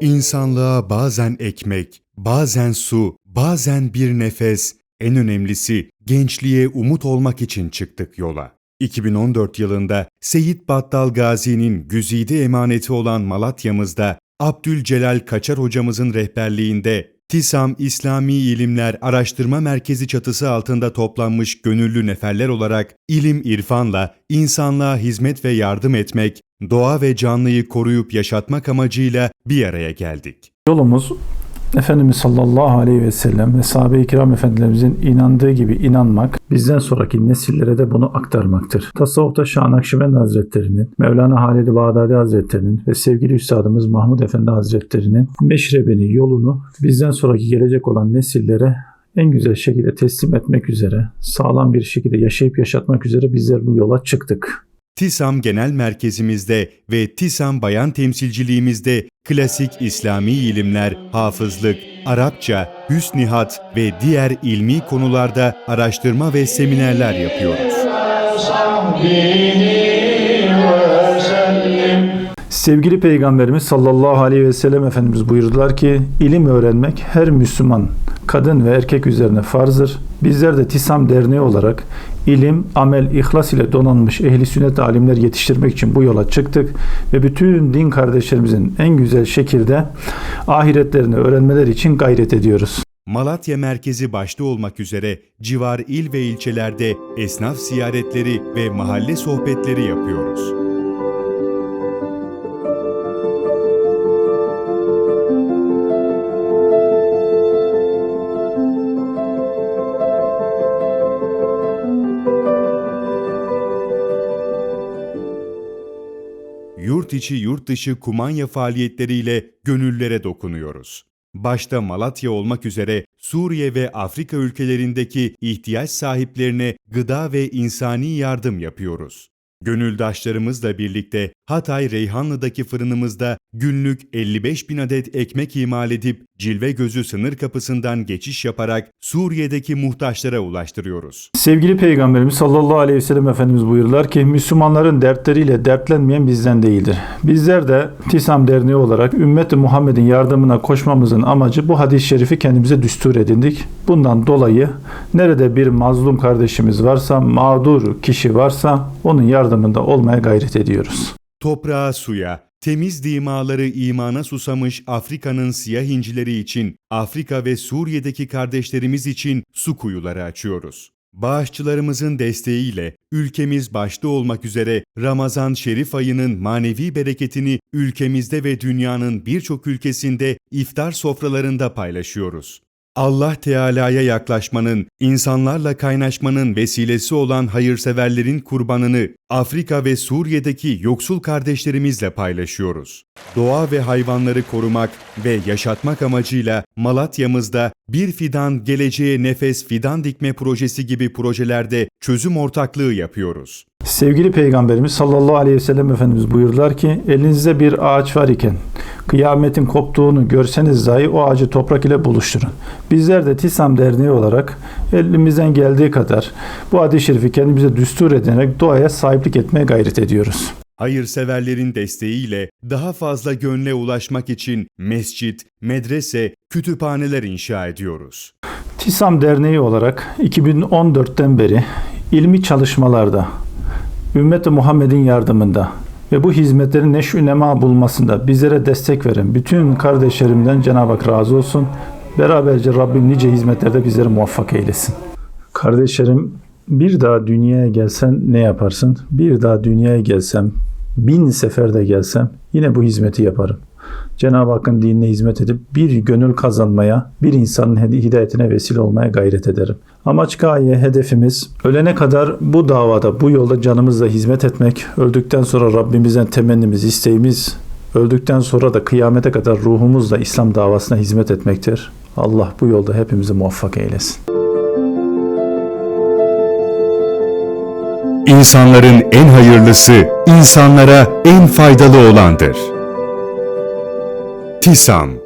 İnsanlığa bazen ekmek, bazen su, bazen bir nefes, en önemlisi gençliğe umut olmak için çıktık yola. 2014 yılında Seyit Battal Gazi'nin güzide emaneti olan Malatya'mızda Abdülcelal Kaçar hocamızın rehberliğinde TİSAM İslami İlimler Araştırma Merkezi çatısı altında toplanmış gönüllü neferler olarak ilim irfanla insanlığa hizmet ve yardım etmek, doğa ve canlıyı koruyup yaşatmak amacıyla bir araya geldik. Yolumuz Efendimiz sallallahu aleyhi ve sellem ve sahabe-i kiram efendilerimizin inandığı gibi inanmak, bizden sonraki nesillere de bunu aktarmaktır. Tasavvufta Şah Nakşibend Hazretleri'nin, Mevlana Halid-i Bağdadi Hazretleri'nin ve sevgili Üstadımız Mahmud Efendi Hazretleri'nin meşrebini, yolunu bizden sonraki gelecek olan nesillere en güzel şekilde teslim etmek üzere, sağlam bir şekilde yaşayıp yaşatmak üzere bizler bu yola çıktık. TİSAM Genel Merkezimizde ve TİSAM Bayan Temsilciliğimizde klasik İslami ilimler, hafızlık, Arapça, hüsnihat ve diğer ilmi konularda araştırma ve seminerler yapıyoruz. Sevgili Peygamberimiz sallallahu aleyhi ve sellem Efendimiz buyurdular ki ilim öğrenmek her Müslüman kadın ve erkek üzerine farzdır. Bizler de TİSAM Derneği olarak ilim, amel, ihlas ile donanmış ehli sünnet alimler yetiştirmek için bu yola çıktık ve bütün din kardeşlerimizin en güzel şekilde ahiretlerini öğrenmeler için gayret ediyoruz. Malatya merkezi başta olmak üzere civar il ve ilçelerde esnaf ziyaretleri ve mahalle sohbetleri yapıyoruz. Yurt içi yurt dışı kumanya faaliyetleriyle gönüllere dokunuyoruz. Başta Malatya olmak üzere Suriye ve Afrika ülkelerindeki ihtiyaç sahiplerine gıda ve insani yardım yapıyoruz. Gönüldaşlarımızla birlikte Hatay Reyhanlı'daki fırınımızda günlük 55 bin adet ekmek imal edip Cilve Gözü sınır kapısından geçiş yaparak Suriye'deki muhtaçlara ulaştırıyoruz. Sevgili Peygamberimiz sallallahu aleyhi ve sellem Efendimiz buyururlar ki Müslümanların dertleriyle dertlenmeyen bizden değildir. Bizler de TİSAM Derneği olarak ümmeti Muhammed'in yardımına koşmamızın amacı bu hadis-i şerifi kendimize düstur edindik. Bundan dolayı nerede bir mazlum kardeşimiz varsa, mağdur kişi varsa onun yardımında olmaya gayret ediyoruz. Toprağa, suya, temiz dimaları imana susamış Afrika'nın siyah incileri için, Afrika ve Suriye'deki kardeşlerimiz için su kuyuları açıyoruz. Bağışçılarımızın desteğiyle ülkemiz başta olmak üzere Ramazan Şerif ayının manevi bereketini ülkemizde ve dünyanın birçok ülkesinde iftar sofralarında paylaşıyoruz. Allah Teala'ya yaklaşmanın, insanlarla kaynaşmanın vesilesi olan hayırseverlerin kurbanını Afrika ve Suriye'deki yoksul kardeşlerimizle paylaşıyoruz. Doğa ve hayvanları korumak ve yaşatmak amacıyla Malatya'mızda Bir Fidan Geleceğe Nefes Fidan Dikme projesi gibi projelerde çözüm ortaklığı yapıyoruz. Sevgili Peygamberimiz sallallahu aleyhi ve sellem Efendimiz buyurdular ki elinizde bir ağaç var iken kıyametin koptuğunu görseniz dahi o ağacı toprak ile buluşturun. Bizler de TİSAM Derneği olarak elimizden geldiği kadar bu hadis-i şerifi kendimize düstur edinerek doğaya sahiplik etmeye gayret ediyoruz. Hayırseverlerin desteğiyle daha fazla gönle ulaşmak için mescit, medrese, kütüphaneler inşa ediyoruz. TİSAM Derneği olarak 2014'ten beri ilmi çalışmalarda, Ümmet-i Muhammed'in yardımında ve bu hizmetlerin neşü nema bulmasında bizlere destek veren bütün kardeşlerimden Cenab-ı Hak razı olsun. Beraberce Rabbim nice hizmetlerde bizleri muvaffak eylesin. Kardeşlerim bir daha dünyaya gelsen ne yaparsın? Bir daha dünyaya gelsem, bin sefer de gelsem yine bu hizmeti yaparım. Cenab-ı Hakk'ın dinine hizmet edip bir gönül kazanmaya, bir insanın hidayetine vesile olmaya gayret ederim. Amaç gaye, hedefimiz ölene kadar bu davada, bu yolda canımızla hizmet etmek, öldükten sonra Rabbimizden temennimiz, isteğimiz, öldükten sonra da kıyamete kadar ruhumuzla İslam davasına hizmet etmektir. Allah bu yolda hepimizi muvaffak eylesin. İnsanların en hayırlısı, insanlara en faydalı olandır. TİSAM